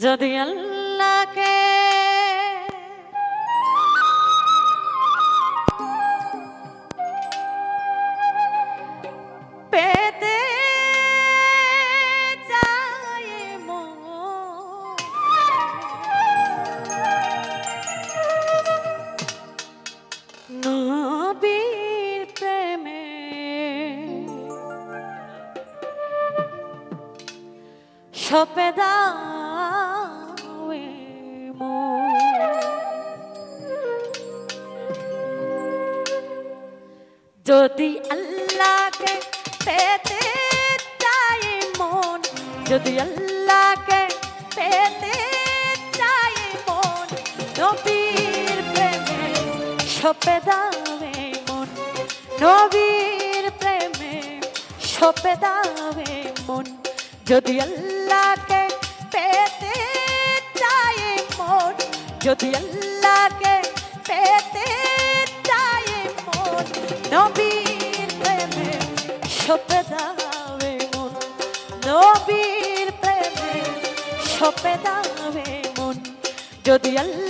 যদি আল্লাহকে পেতে সপেদা যদি আল্লাহকে পেতে চাই মন, যদি আল্লাহকে পেতে চাই মন, নবীর প্রেমে সপে দাবে মন, নবীর প্রেমে সপে দাবে মন, যদি আল্লাহকে পেতে চাই মন, যদি আল্লাহকে পেতে নবীর প্রেমে সপে দাবে মন নবীর প্রেমে সপে দাবে মন। যদি আল্লাহকে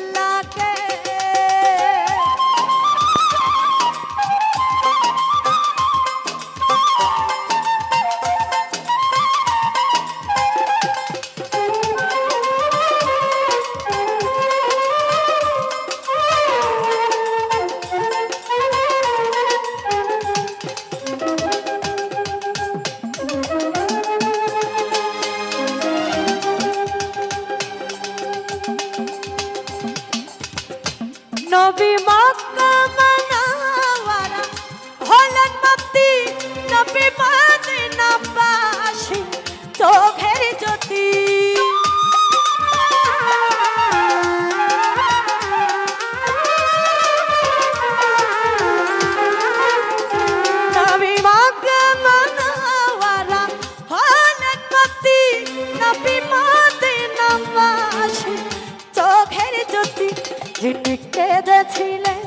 যিনি কেঁদেছিলেন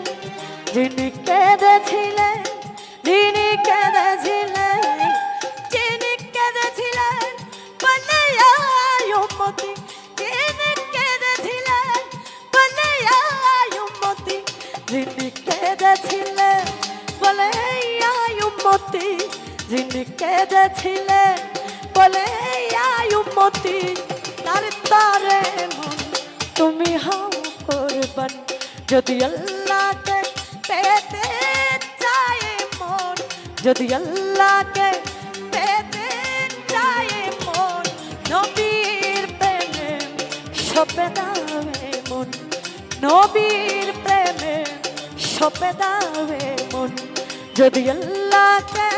যিনি কেঁদেছিলেন যিনি কেঁদেছিলেন যিনি কেঁদেছিলেন বলে আয়ুমতি যিনি কেঁদেছিলেন বলে আয়ুমতি যিনি কেঁদেছিলেন বলে আয়ুমতি যিনি কেঁদেছিলেন বলে আয়ুমতি তার তারে মন তুমি হাও করবান। যদি আল্লাহকে পেতে চাই মন, যদি আল্লাহকে পেতে চাই মন, নবীর প্রেমে সপে দাবে মন, নবীর প্রেমে সপে দাবে মন, যদি আল্লাহকে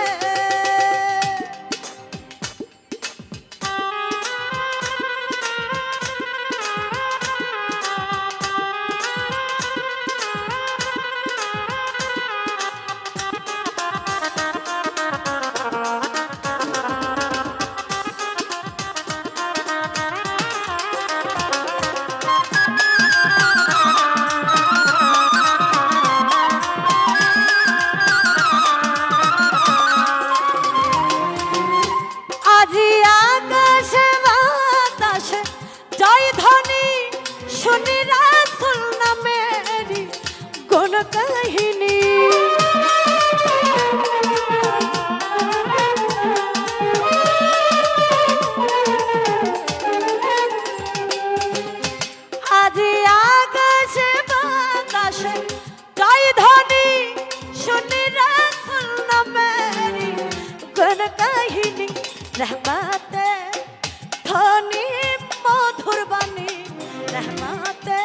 রহমাতে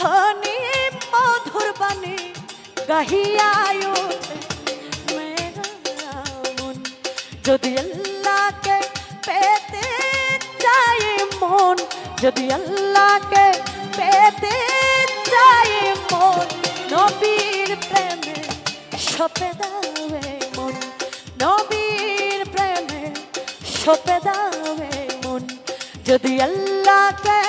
ধনী মধুর বাণী গাহিয়ায়ু যদি আল্লাহকে পেতে চাই মন, যদি আল্লাহকে পেতে চাই মন, নবীর প্রেমে সপে দাবে মন, নবীর প্রেমে সপে দাবে মন, যদি আল্লাহকে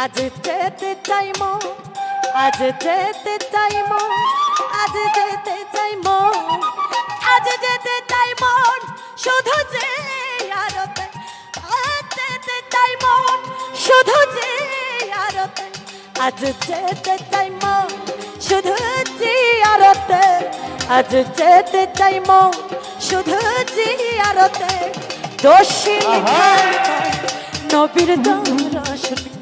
আজ যেতে চাই মন আজ যেতে চাই মন আজ যেতে চাই মন আজ যেতে চাই মন শুধু যে আরতে আজ যেতে চাই মন শুধু যে আরতে আজ যেতে চাই মন শুধু যে আরতে আজ যেতে চাই মন শুধু যে আরতে আহা। নবীর দর্শন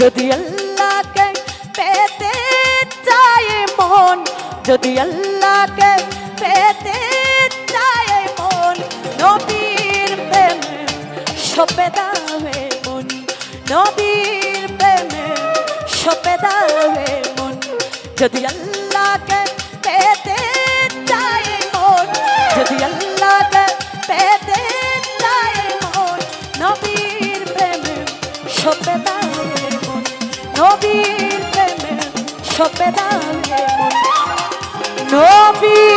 যদি আল্লাহকে পেতে চায় মন, যদি আল্লাহকে পেতে চায় মন, নবীর প্রেমে সপে দাবে মন, নবীর প্রেমে সপে দাবে মন, যদি আল্লাহকে নবীর